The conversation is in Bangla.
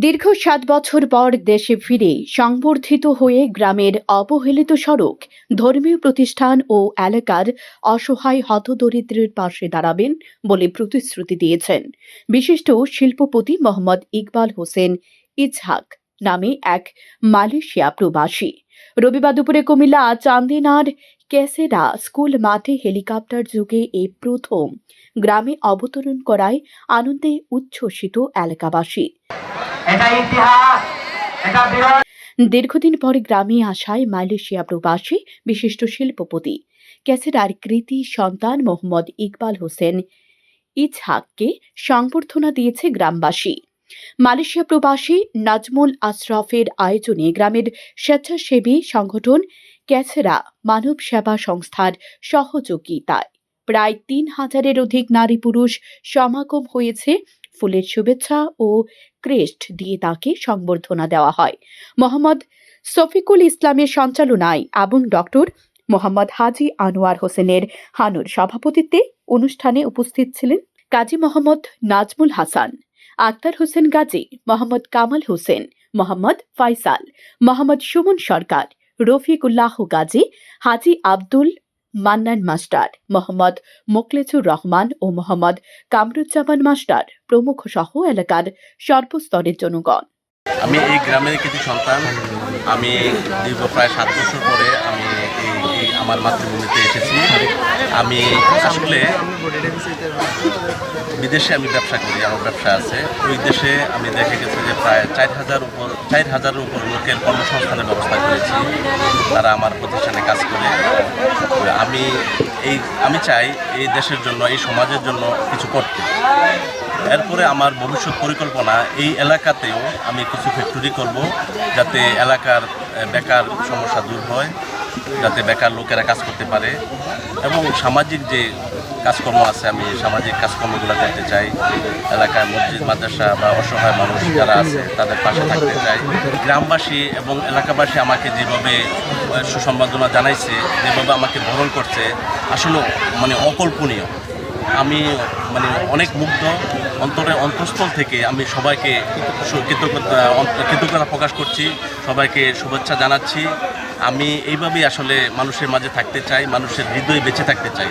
দীর্ঘ সাত বছর পর দেশে ফিরে সংবর্ধিত হয়ে গ্রামের অবহেলিত সড়ক, ধর্মীয় প্রতিষ্ঠান ও এলাকার অসহায় হতদরিদ্রের পাশে দাঁড়াবেন বলে প্রতিশ্রুতি দিয়েছেন। বিশিষ্ট শিল্পপতি মোহাম্মদ ইকবাল হোসেন ইজহাক নামে এক মালয়েশিয়া প্রবাসী। রবিবার দুপুরে কুমিল্লা চান্দিনার কেসেরা স্কুল মাঠে হেলিকপ্টার যুগে এই প্রথম গ্রামে অবতরণ করায় আনন্দে উচ্ছ্বসিত এলাকাবাসী। এটা ইতিহাস, এটা বিরল। দীর্ঘদিন পর গ্রামে আসায় মালয়েশিয়া প্রবাসী বিশিষ্ট শিল্পপতি ক্যাসেরার কৃতি সন্তান মোহাম্মদ ইকবাল হোসেন ইজহাককে সংবর্ধনা দিয়েছে গ্রামবাসী। মালয়েশিয়া প্রবাসী নাজমুল আশরাফের আয়োজনে গ্রামের স্বেচ্ছাসেবী সংগঠন ক্যাসেরা মানব সেবা সংস্থার সহযোগিতায় প্রায় তিন হাজারের অধিক নারী পুরুষ সমাগম হয়েছে ফুলের শুভেচ্ছা ও ক্রেস্ট দিয়ে তাকে সংবর্ধনা দেওয়া হয়। মোহাম্মদ শফিকুল ইসলামের সঞ্চালনায় এবং ডক্টর মোহাম্মদ হাজি আনোয়ার হোসেনের হানুর সভাপতিত্বে অনুষ্ঠানে উপস্থিত ছিলেন কাজী মোহাম্মদ নাজমুল হাসান, আক্তার হোসেন গাজী, মোহাম্মদ কামাল হোসেন, মোহাম্মদ ফাইসাল, মোহাম্মদ সুমন সরকার, রফিকুল্লাহ গাজী, হাজি আব্দুল মান্নান মাস্টার, মোহাম্মদ মোকলেচুর রহমান ও মোহাম্মদ কামরুজ্জামান মাস্টার, প্রমুখ সহ এলাকার সর্বস্তরের জনগণ। আমি এই গ্রামের কিছু সন্তান। আমি দীর্ঘ প্রায় সাত বছর পরে আমি এই আমার মাতৃভূমিতে এসেছি। আমি আসলে বিদেশে আমি ব্যবসা করি, আমার ব্যবসা আছে। ওই দেশে আমি দেখে গেছি যে প্রায় চার হাজার উপর, চার হাজারের উপর লোকের কর্মসংস্থানের ব্যবস্থা করেছি। তারা আমার প্রতিষ্ঠানে কাজ করে। আমি এই, আমি চাই এই দেশের জন্য, এই সমাজের জন্য কিছু করতে। এরপরে আমার ভবিষ্যৎ পরিকল্পনা, এই এলাকাতেও আমি কিছু ফ্যাক্টরি করব যাতে এলাকার বেকার সমস্যা দূর হয়, যাতে বেকার লোকেরা কাজ করতে পারে এবং সামাজিক যে কাজকর্ম আছে আমি সামাজিক কাজকর্মগুলো করতে চাই। এলাকায় মসজিদ মাদ্রাসা বা অসহায় মানুষ যারা আছে তাদের পাশে থাকতে চাই। গ্রামবাসী এবং এলাকাবাসী আমাকে যেভাবে আহ, সুসম্বর্ধনা জানাইছে যেভাবে আমাকে বরণ করছে আসলে মানে অকল্পনীয়। আমি মানে অনেক মুগ্ধ অন্তরে অন্তঃস্থল থেকে আমি সবাইকে কৃতজ্ঞতা কৃতজ্ঞতা প্রকাশ করছি সবাইকে শুভেচ্ছা জানাচ্ছি। আমি এইভাবেই আসলে মানুষের মাঝে থাকতে চাই মানুষের হৃদয়ে বেঁচে থাকতে চাই।